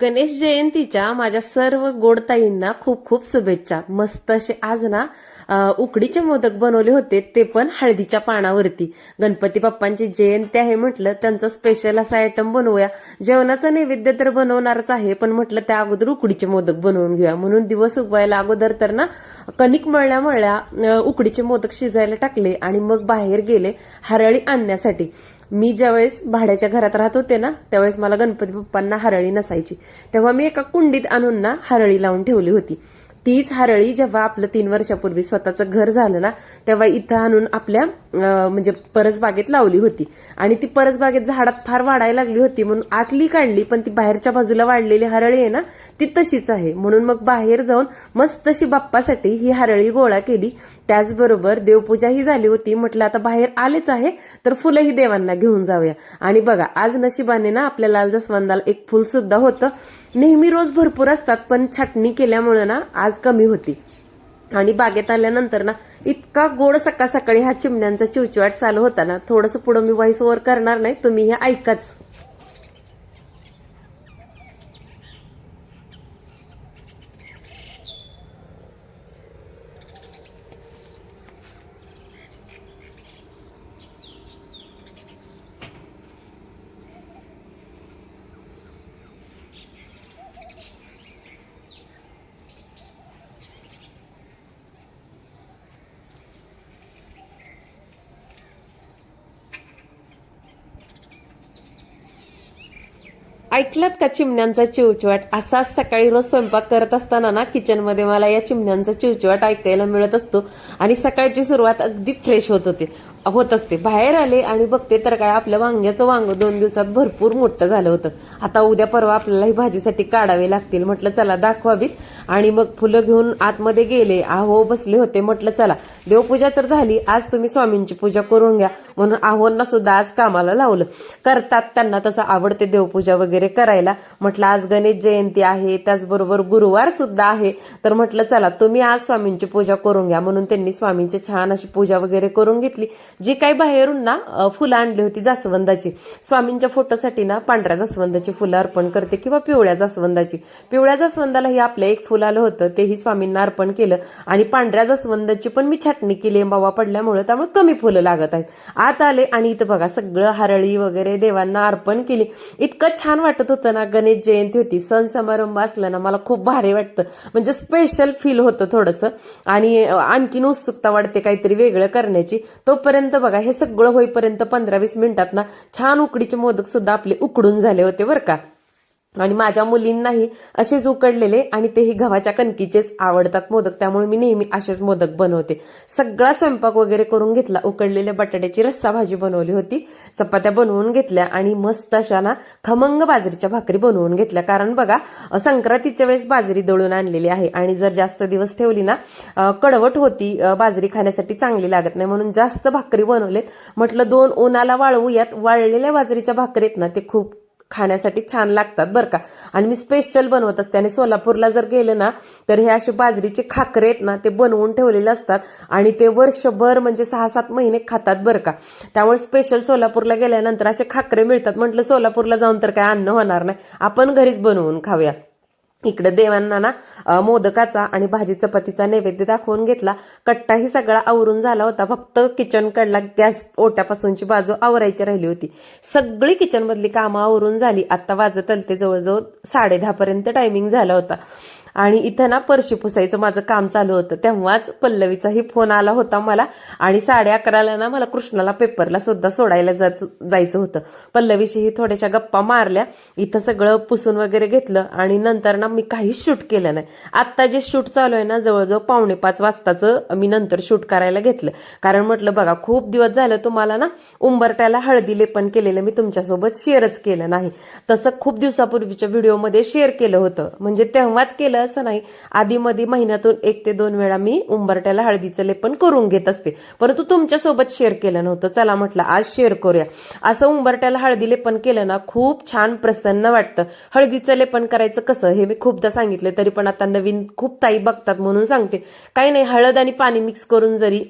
गणेश जयंतीच्या माझ्या सर्व गोडताईंना खूप खूप शुभेच्छा. मस्त असे आज ना उकडीचे मोदक बनवले होते ते पण हळदीच्या पानावरती. गणपती बाप्पांची जयंती आहे म्हटलं त्यांचा स्पेशल असा आयटम बनवूया. जेवणाचा नैवेद्य तर बनवणारच आहे पण म्हटलं त्या अगोदर उकडीचे मोदक बनवून घेऊया. म्हणून दिवस उगवायला अगोदर तर ना कणिक मळल्या मळल्या उकडीचे मोदक शिजायला टाकले आणि मग बाहेर गेले हरळी आणण्यासाठी. मी ज्यावेळेस भाड्याच्या घरात राहत होते ना त्यावेळेस मला गणपती बाप्पांना हरळी नसायची. तेव्हा मी एका कुंडीत आणून ना हरळी लावून ठेवली होती. तीच हरळी जेव्हा आपलं तीन वर्षापूर्वी स्वतःचं घर झालं ना तेव्हा इथं आणून आपल्या म्हणजे परसबागेत लावली होती. आणि ती परसबागेत झाडात फार वाढायला लागली होती म्हणून आतली काढली पण ती बाहेरच्या बाजूला वाढलेली हरळी आहे ना ती तशीच आहे. म्हणून मग बाहेर जाऊन मस्त अशी बाप्पासाठी ही हरळी गोळा केली. त्याचबरोबर देवपूजाही झाली होती. म्हटलं आता बाहेर आलेच आहे तर फुलंही देवांना घेऊन जाऊया. आणि बघा आज नशिबाने ना आपल्या लाल जसवंदाला एक फुल सुद्धा होतं. नेहमी रोज भरपूर असतात पण छाटणी केल्यामुळे ना आज कमी होती. आणि बागेत आल्यानंतर ना इतका गोड सकाळ सकाळी हा चिमण्यांचा चिवचिवाट चालू होता ना. थोडंसं पुढं मी व्हॉइस ओव्हर करणार नाही. तुम्ही हे ऐकाच. ऐकलात का चिमण्यांचा चिवचिवाट? असा सकाळी रोज स्वयंपाक करत असताना ना किचनमध्ये मला या चिमण्यांचा चिवचिवाट ऐकायला मिळत असतो. आणि सकाळची सुरुवात अगदी फ्रेश होत होते. होत असते. बाहेर आले आणि बघते तर काय आपल्या वांग्याचं वांग दोन दिवसात भरपूर मोठं झालं होतं. आता उद्या परवा आपल्याला ही भाजीसाठी काढावे लागतील. म्हटलं चला दाखवावीत. आणि मग फुलं घेऊन आतमध्ये गेले. आहो बसले होते. म्हटलं चला देवपूजा तर झाली. आज तुम्ही स्वामींची पूजा करून घ्या. म्हणून आहोंना सुद्धा आज कामाला लावलं. करतात त्यांना तसं आवडते देवपूजा वगैरे करायला. म्हटलं आज गणेश जयंती आहे त्याचबरोबर गुरुवार सुद्धा आहे. तर म्हटलं चला तुम्ही आज स्वामींची पूजा करून घ्या. म्हणून त्यांनी स्वामींची छान अशी पूजा वगैरे करून घेतली. जी काही बाहेरून ना फुलं आणली होती जास्वंदाची. स्वामींच्या फोटोसाठी ना पांढऱ्या जास्वंदाची फुलं अर्पण करते किंवा पिवळ्या जास्वंदाची. पिवळ्या जास्वंदाला हे आपलं एक फुल आलं होतं तेही स्वामींना अर्पण केलं. आणि पांढऱ्या जास्वंदाची पण मी छाटणी केली बाबा पडल्यामुळे त्यामुळे कमी फुलं लागत आहेत. आत आले आणि इथं बघा सगळं हरळी वगैरे देवांना अर्पण केली. इतकं छान वाटत होतं ना गणेश जयंती होती सण समारंभ असला ना मला खूप भारी वाटतं. म्हणजे स्पेशल फील होतं थोडंसं. आणि आणखीन उत्सुकता वाटते काहीतरी वेगळं करण्याची. तोपर्यंत बघा हे सगळं होईपर्यंत पंधरा वीस मिनिटात ना छान उकडीचे मोदक सुद्धा आपले उकडून झाले होते बरं का. आणि माझ्या मुलींनाही असेच उकडलेले आणि तेही गव्हाच्या कणकीचेच आवडतात मोदक. त्यामुळे मी नेहमी असेच मोदक बनवते. सगळा स्वयंपाक वगैरे करून घेतला. उकडलेल्या बटाट्याची रस्सा भाजी बनवली होती. चपात्या बनवून घेतल्या आणि मस्त अशा ना खमंग बाजरीच्या भाकरी बनवून घेतल्या. कारण बघा संक्रांतीच्या वेळेस बाजरी दळून आणलेली आहे. आणि जर जास्त दिवस ठेवली ना कडवट होती बाजरी खाण्यासाठी चांगली लागत नाही. म्हणून जास्त भाकरी बनवलेत. म्हटलं दोन उन्हाला वाळवूयात. वाळलेल्या बाजरीच्या भाकरीत ना ते खूप खाण्यासाठी छान लागतात बरं का. आणि मी स्पेशल बनवत असते आणि सोलापूरला जर गेलं ना तर हे असे बाजरीचे खाकरे आहेत ना ते बनवून ठेवलेले असतात. आणि ते वर्षभर म्हणजे सहा सात महिने खातात बरं का. त्यामुळे स्पेशल सोलापूरला गेल्यानंतर असे खाकरे मिळतात. म्हटलं सोलापूरला जाऊन तर काय अन्न होणार नाही. आपण घरीच बनवून खाऊया. इकडे देवांना ना मोदकाचा आणि भाजी चपातीचा नैवेद्य दाखवून घेतला. कट्टाही सगळा आवरून झाला होता. फक्त किचन कडला गॅस ओट्यापासूनची बाजू आवरायची राहिली होती. सगळी किचन मधली कामं आवरून झाली. आता वाजत आलते जवळजवळ साडे पर्यंत टायमिंग झाला होता. आणि इथं ना परशी पुसायचं माझं काम चालू होतं. तेव्हाच पल्लवीचाही फोन आला होता मला. आणि साडे अकराला ना मला कृष्णाला पेपरला सुद्धा सोडायला जात जायचं होतं. पल्लवीशीही थोड्याशा गप्पा मारल्या. इथं सगळं पुसून वगैरे घेतलं. आणि नंतर ना मी काहीच शूट केलं नाही. आत्ता जे शूट चालू आहे ना जवळजवळ पावणे पाच वाजताचं मी नंतर शूट करायला घेतलं. कारण म्हटलं बघा खूप दिवस झालं तुम्हाला ना उंबरट्याला हळदी लेपन केलेलं मी तुमच्यासोबत शेअरच केलं नाही. तसं खूप दिवसापूर्वीच्या व्हिडिओमध्ये शेअर केलं होतं. म्हणजे तेव्हाच केलं असं नाही. आधीमध्ये महिन्यातून एक ते दोन वेळा मी उंबरट्याला हळदीचं लेपन करून घेत असते. परंतु तुमच्यासोबत शेअर केलं नव्हतं. चला म्हटलं आज शेअर करूया. असं उंबरट्याला हळदी लेपन केलं ना खूप छान प्रसन्न वाटतं. हळदीचं लेपन करायचं कसं? हे मी खूपदा सांगितलं तरी पण आता नवीन खूप ताई बघतात म्हणून सांगते. काही नाही हळद आणि पाणी मिक्स करून जरी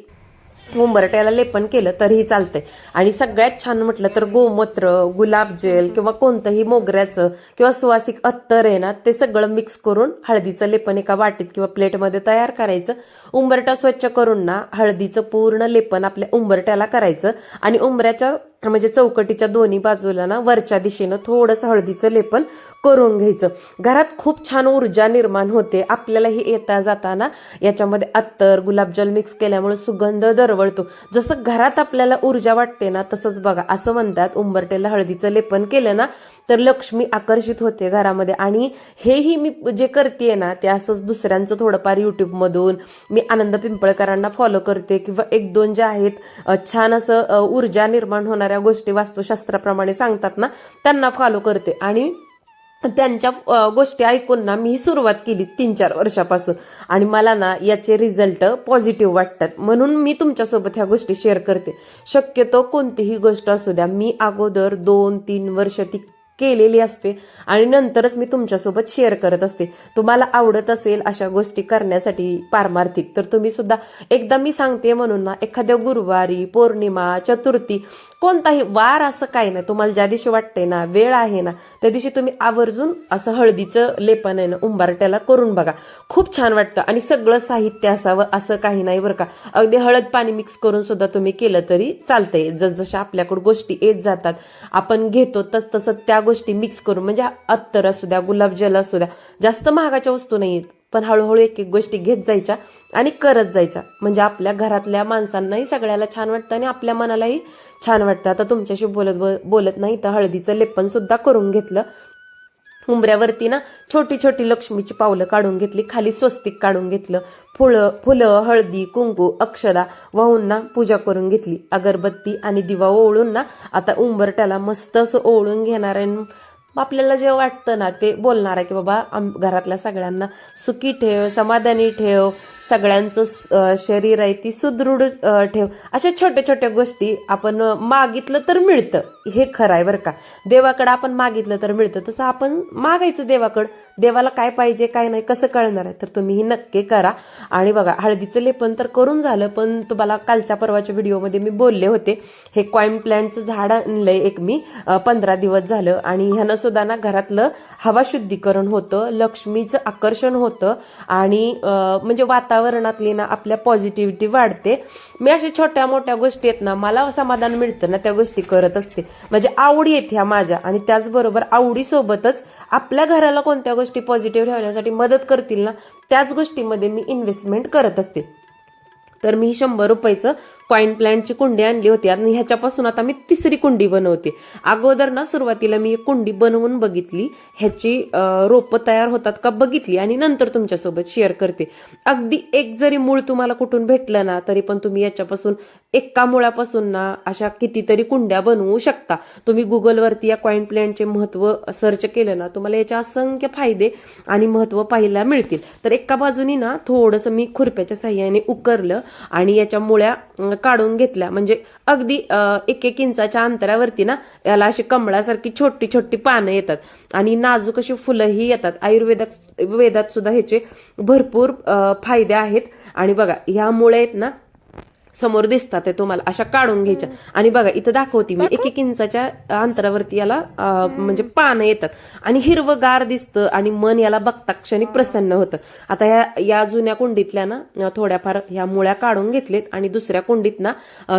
उंबरट्याला लेपन केलं तरीही चालतंय. आणि सगळ्यात छान म्हटलं तर गोमूत्र गुलाबजेल किंवा कोणतंही मोगऱ्याचं किंवा सुवासिक अत्तर आहे ना ते सगळं मिक्स करून हळदीचं लेपन एका वाटीत किंवा प्लेटमध्ये तयार करायचं. उंबरटा स्वच्छ करून ना हळदीचं पूर्ण लेपन आपल्या उंबरट्याला करायचं. आणि उंबऱ्याच्या म्हणजे चौकटीच्या दोन्ही बाजूला ना वरच्या दिशेनं थोडंसं हळदीचं लेपन करून घ्यायचं. घरात खूप छान ऊर्जा निर्माण होते. आपल्यालाही येता जाताना याच्यामध्ये अत्तर गुलाबजल मिक्स केल्यामुळे सुगंध दरवळतो. जसं घरात आपल्याला ऊर्जा वाटते ना तसंच बघा असं म्हणतात उंबरटेला हळदीचं लेपन केलं ना तर लक्ष्मी आकर्षित होते घरामध्ये. आणि हेही मी जे करते ना ते असंच दुसऱ्यांचं थोडंफार युट्यूबमधून मी आनंद पिंपळकरांना फॉलो करते किंवा एक दोन जे आहेत छान असं ऊर्जा निर्माण होणाऱ्या गोष्टी वास्तुशास्त्राप्रमाणे सांगतात ना त्यांना फॉलो करते. आणि त्यांच्या गोष्टी ऐकून ना मी सुरुवात केली तीन चार वर्षापासून. आणि मला ना याचे रिझल्ट पॉझिटिव्ह वाटतात. म्हणून मी तुमच्यासोबत ह्या गोष्टी शेअर करते. शक्यतो कोणतीही गोष्ट असू द्या मी अगोदर दोन तीन वर्ष ती केलेली असते आणि नंतरच मी तुमच्यासोबत शेअर करत असते. तुम्हाला आवडत असेल अशा गोष्टी करण्यासाठी पारमार्थिक तर तुम्ही सुद्धा एकदा मी सांगते म्हणून ना एखाद्या गुरुवारी पौर्णिमा चतुर्थी कोणताही वार असं काही नाही. तुम्हाला ज्या दिवशी वाटते ना वेळ आहे ना त्या दिवशी तुम्ही आवर्जून असं हळदीचं लेपन आहे ना उंबारट्याला करून बघा. खूप छान वाटतं. आणि सगळं साहित्य असावं असं काही नाही बरं का. अगदी हळद पाणी मिक्स करून सुद्धा तुम्ही केलं तरी चालतंय. जसजशा आपल्याकडं गोष्टी येत जातात आपण घेतो तस तसं त्या गोष्टी मिक्स करून म्हणजे अत्तर असू द्या गुलाबजल असू द्या जास्त महागाच्या वस्तू नाही आहेत पण हळूहळू एक एक गोष्टी घेत जायच्या आणि करत जायच्या. म्हणजे आपल्या घरातल्या माणसांनाही सगळ्याला छान वाटतं आणि आपल्या मनालाही छान वाटतं. आता तुमच्याशी बोलत बोलत नाही तर हळदीचं लेपन सुद्धा करून घेतलं. उंबऱ्यावरती ना छोटी छोटी लक्ष्मीची पावलं काढून घेतली खाली स्वस्तिक काढून घेतलं. फुळं फुलं हळदी कुंकू अक्षदा वाहून ना पूजा करून घेतली. अगरबत्ती आणि दिवा ओळून ना आता उंबरट्याला मस्त असं ओळून घेणार आहे. आपल्याला जे वाटतं ना ते बोलणार आहे की बाबा आम घरातल्या सगळ्यांना सुखी ठेव समाधानी ठेव. सगळ्यांचं शरीर आहे ती सुदृढ ठेव. अशा छोट्या छोट्या गोष्टी आपण मागितलं तर मिळतं. हे खरं आहे बरं का. देवाकडं आपण मागितलं तर मिळतं. तसं आपण मागायचं देवाकडं. देवाला काय पाहिजे काय नाही कसं कळणार आहे? तर तुम्ही ही नक्की करा. आणि बघा हळदीचं लेपन तर करून झालं पण तुम्हाला कालच्या परवाच्या व्हिडिओमध्ये मी बोलले होते. हे क्वाईन प्लॅन्टचं झाड आणलंय एक मी पंधरा दिवस झालं. आणि ह्यानं सुद्धा ना घरातलं हवा शुद्धीकरण होतं लक्ष्मीचं आकर्षण होतं. आणि म्हणजे वातावरणातली ना आपल्या पॉझिटिव्हिटी वाढते. मी अशा छोट्या मोठ्या गोष्टी आहेत ना मला समाधान मिळतं ना त्या गोष्टी करत असते. म्हणजे आवडी आहेत ह्या माझ्या. आणि त्याचबरोबर आवडीसोबतच आपल्या घराला कोणत्या गोष्टी पॉझिटिव्ह ठेवण्यासाठी मदत करतील ना त्याच गोष्टीमध्ये मी इन्व्हेस्टमेंट करत असते. तर मी शंभर रुपयाचं कॉईन प्लॅन्टची कुंडी आणली होती आणि ह्याच्यापासून आता मी तिसरी कुंडी बनवते. अगोदर ना सुरुवातीला मी एक कुंडी बनवून बघितली. ह्याची रोपं तयार होतात का बघितली आणि नंतर तुमच्यासोबत शेअर करते. अगदी एक जरी मूळ तुम्हाला कुठून भेटलं ना तरी पण तुम्ही याच्यापासून एका मुळापासून ना अशा कितीतरी कुंड्या बनवू शकता. तुम्ही गुगलवरती या कॉईन प्लॅन्टचे महत्त्व सर्च केलं ना तुम्हाला याचे असंख्य फायदे आणि महत्त्व पाहायला मिळतील. तर एका बाजूनी ना थोडंसं मी खुरप्याच्या साह्याने उकरलं आणि याच्या मुळ्या अं, काढून घेतल्या. म्हणजे अगदी एक एक इंचाच्या अंतरावरती ना याला अशी कमळासारखी छोटी छोटी पानं येतात. आणि नाजूक अशी फुलंही येतात. आयुर्वेदात वेदात सुद्धा ह्याचे भरपूर फायदे आहेत. आणि बघा ह्यामुळे आहेत ना समोर दिसतात ते तुम्हाला अशा काढून घ्यायच्या. आणि बघा इथं दाखवते मी एक एक इंचाच्या अंतरावरती याला म्हणजे पानं येतात. आणि हिरवगार दिसतं आणि मन याला बघता क्षणी प्रसन्न होतं. आता या या जुन्या कुंडीतल्या ना थोड्याफार ह्या मुळ्या काढून घेतलेत आणि दुसऱ्या कुंडीत ना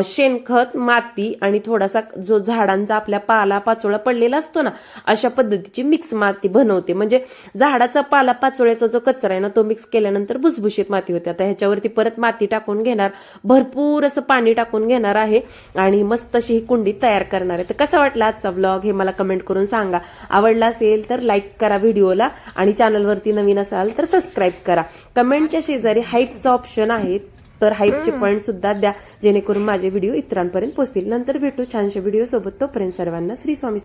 शेणखत माती आणि थोडासा जो झाडांचा आपल्या पाला पाचोळा पडलेला असतो ना अशा पद्धतीची मिक्स माती बनवते. म्हणजे झाडाचा पाला पाचोळ्याचा जो कचरा आहे ना तो मिक्स केल्यानंतर भुसभुशीत माती होते. आता ह्याच्यावरती परत माती टाकून घेणार भरपूर असं पाणी टाकून घेणार आहे आणि मस्त अशी ही कुंडी तयार करणार आहे. तर कसा वाटला आजचा ब्लॉग हे मला कमेंट करून सांगा. आवडला असेल तर लाईक करा व्हिडिओला आणि चॅनलवरती नवीन असाल तर सबस्क्राईब करा. कमेंटच्या शेजारी हाईपचा ऑप्शन आहे तर हाईपचे पॉईंट सुद्धा द्या जेणेकरून माझे व्हिडिओ इतरांपर्यंत पोहोचतील. नंतर भेटू छानशा व्हिडिओ सोबत. तोपर्यंत सर्वांना श्री स्वामी